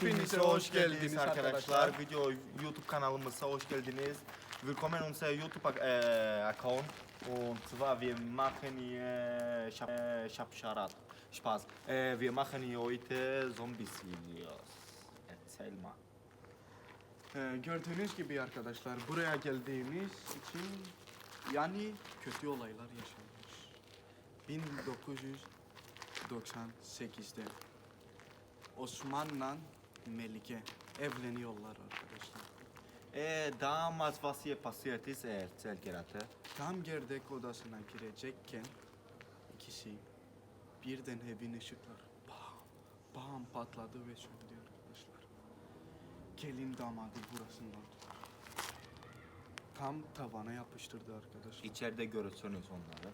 Hepinize hoş geldiniz arkadaşlar. Video YouTube kanalımıza hoş geldiniz. Willkommen unser YouTube äh, Account. Und zwar wir machen hier ich hab, äh, ich hab Scharat. Spaß. Äh, wir machen hier heute Zombies Videos. Erzähl mal. Ee, gördüğünüz gibi arkadaşlar buraya geldiğimiz için yani kötü olaylar yaşanmış. 1998'de Osman'la Melike evleniyorlar arkadaşlar. Was hier passiert ist, erzähl gerade. Tam gerdek odasına girecekken ikisi birden evin ışıklar bam bam patladı ve söndü arkadaşlar. Gelin damadı burasından tuttu. Tam tavana yapıştırdı arkadaşlar. İçeride görürsünüz onları.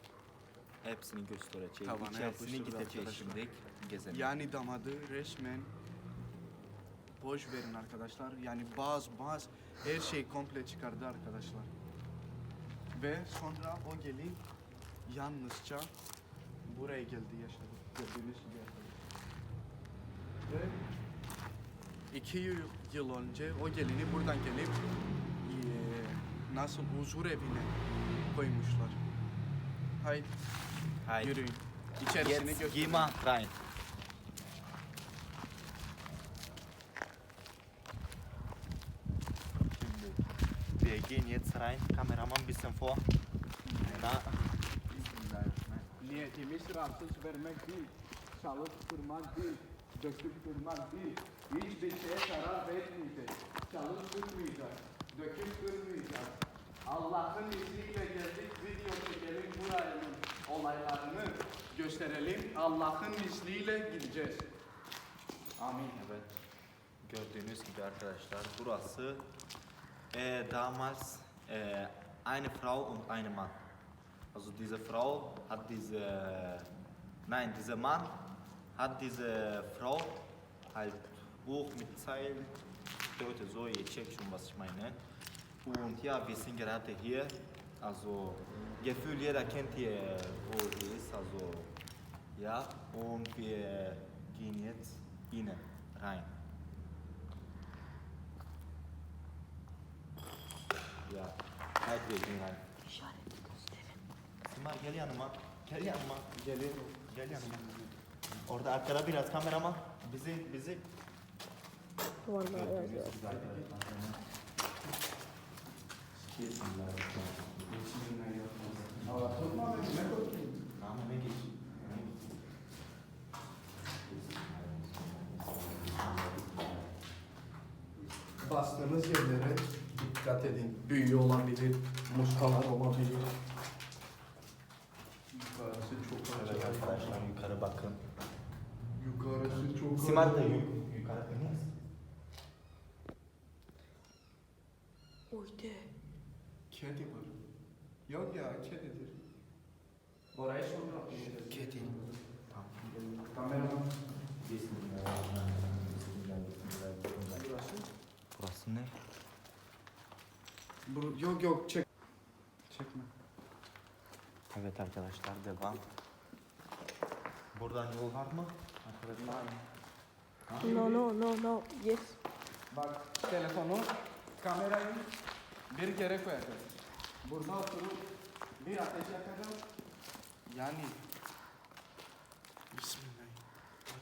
Hepsini göstereceğim. Tavana İçerisini yapıştırdı gideceğiz arkadaşlar. şimdi. Gezelim. Yani damadı resmen boş verin arkadaşlar. Yani baz baz her şey komple çıkardı arkadaşlar. Ve sonra o gelin yalnızca buraya geldi yaşadı. Gördüğünüz gibi. Ve iki yıl, önce o gelini buradan gelip nasıl huzur evine koymuşlar. Haydi Haydi. yürüyün. İçerisini Jetzt geh mal rein. Gehen jetzt rein. Kameramann ein bisschen vor. Na, Niyetimiz rahatsız vermek değil, çalıp kırmak değil, döküp kırmak değil. Hiçbir şeye zarar vermeyeceğiz. Çalıp kırmayacağız, döküp kırmayacağız. Allah'ın izniyle geldik video çekelim buranın olaylarını gösterelim. Allah'ın izniyle gideceğiz. Amin. evet. Gördüğünüz gibi arkadaşlar burası äh, damals äh, eine Frau und ein Mann. Also diese Frau hat diese, nein, dieser Mann hat diese Frau halt hoch mit Seil, Leute, so, ihr checkt schon, was ich meine. Und ja, wir sind gerade hier, also Gefühl, jeder kennt hier, wo sie ist, also ja, und wir gehen jetzt halt wir gehen rein. Simar gel yanıma. Gel yanıma. Geliyorum. Gel yanıma. Orada arkada biraz kameraman. Bizi bizi Duvarlar yazıyor. Tamam ne geç. Bastığınız yerlere dikkat edin. Büyü olabilir, muskalar olabilir. Yukarısı çok Evet acayip. arkadaşlar yukarı bakın. Yukarısı çok Simar da acayip. yuk yukarı. Uydu. Kedi var. Yok ya kedidir. Orayı sonra. Kedi. Tamam. Kameraman. Bismillahirrahmanirrahim. Bismillah, bismillah, bismillah. Burası. Burası ne? Bur yok yok çek. Çekme. Evet arkadaşlar devam. Buradan yol var mı? Arkadaşlar. No, no, no, no. Yes. Bak telefonu, kamerayı bir yere koyacağız. Burada oturup bir ateş yakacağız. Yani Bismillah.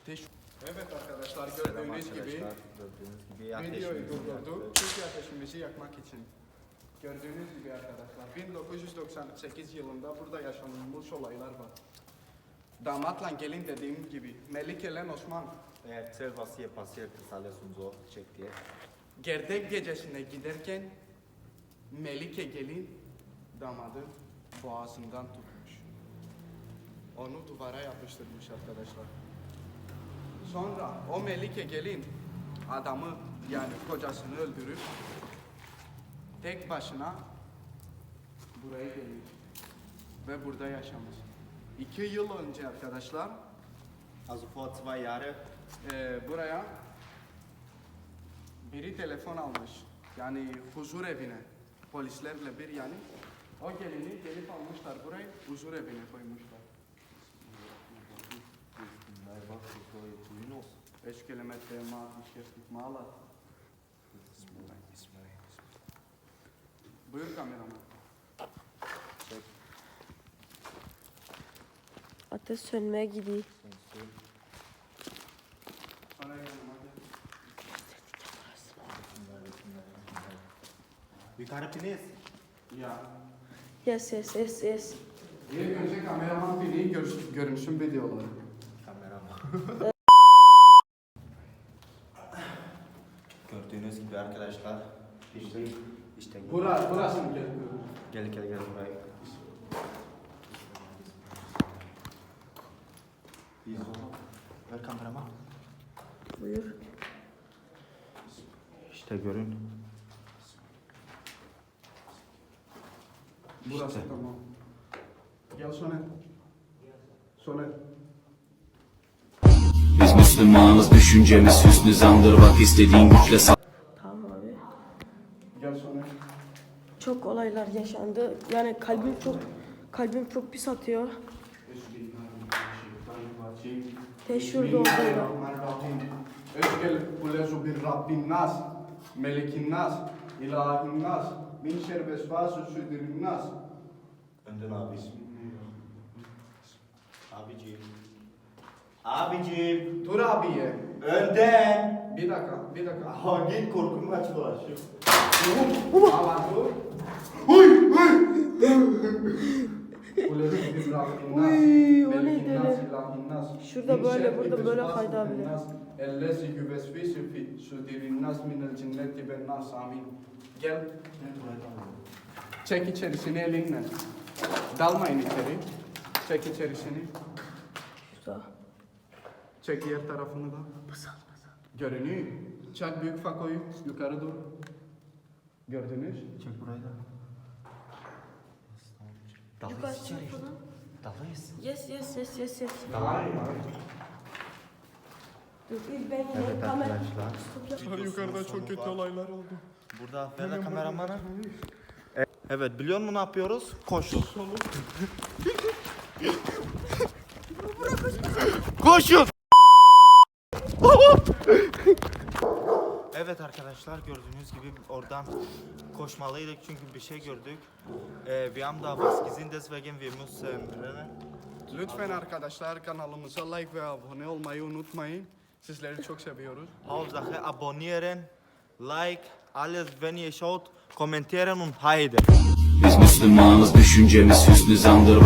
Ateş. Evet arkadaşlar gördüğünüz gibi gördüğünüz gibi videoyu ateşimizi durdurduk. yaktık. Çünkü ateşimizi yakmak için. Gördüğünüz gibi arkadaşlar 1998 yılında burada yaşanmış olaylar var. Damatla gelin dediğim gibi Melike ile Osman hier passiert ist alles und so. Check diye. Gerdek gecesine giderken Melike gelin damadı boğazından tutmuş. Onu duvara yapıştırmış arkadaşlar. Sonra o Melike gelin adamı yani kocasını öldürüp tek başına buraya gelmiş. Ve burada yaşamış. İki yıl önce arkadaşlar Also vor zwei ee, buraya biri telefon almış. Yani huzur evine. Polislerle bir yani. O gelini gelip almışlar burayı huzur evine koymuşlar. Bismillah, bak, so jetzt Yunus. 5 kilometre mal şirket mala. Buyur kameraman. Ateş sönmeye gidiyor. Gel. Yukarı piniz. Ya. Yes yes yes yes. İlk önce kameraman biri gör, görünsün videoları. Kameraman. Gördüğünüz gibi arkadaşlar. İşte, işte Burası, burasını gel. Gel gel gel buraya. Ver kameraman. Buyur. İşte görün. Burası tamam. Gel Soner. Soner. Biz Müslümanız düşüncemiz hüsnü zandır Bak istediğin güçle sal Tamam abi. Gel Soner. Olaylar yaşandı. Yani kalbim çok kalbim çok pis atıyor. Teşhür oldu. Özgel kulezu bir Rabbin nas, melikin nas, ilahin nas, min şer vesvası südirin nas. Önden abi. Abiciğim. Abiciğim. Dur abiye. Önden. Bir dakika, bir dakika. Hangi korkum kaç dolaşıyor? Ama dur. Huy, huy. Kulezu bir Rabbin nas, Uy, o melikin neydi öyle? ilahin nas. Şurada min böyle, şerri burada böyle vesvası kaydı abi. nas, Ellezi yüvesvisi fi südirin nas minel cinneti ben nas amin. Gel. Çek içerisini elinle. Dalmayın içeri. Çek içerisini. Şurada. Çek diğer tarafını da. Görünüyor. Çak büyük fakoyu yukarı doğru. Gördünüz. Çek burayı da. Yukarı Dalıyız çık içeri. falan. Dalıyız. Yes yes yes yes yes. Dalayım Dur bir ben yine Evet kamera. arkadaşlar. Yukarıda çok kötü olaylar oldu. Burada ver de kameramana. Evet biliyor musun ne yapıyoruz? Koşun. Koşun. Evet arkadaşlar gördüğünüz gibi oradan koşmalıydık çünkü bir şey gördük. Ee, wir haben da was gesehen deswegen wir müssen rennen. Lütfen arkadaşlar kanalımıza like ve abone olmayı unutmayın. Sizleri çok seviyoruz. Hauptsache abonnieren, like, alles wenn ihr schaut, kommentieren und heide. Biz Müslümanız düşüncemiz hüsnü zandır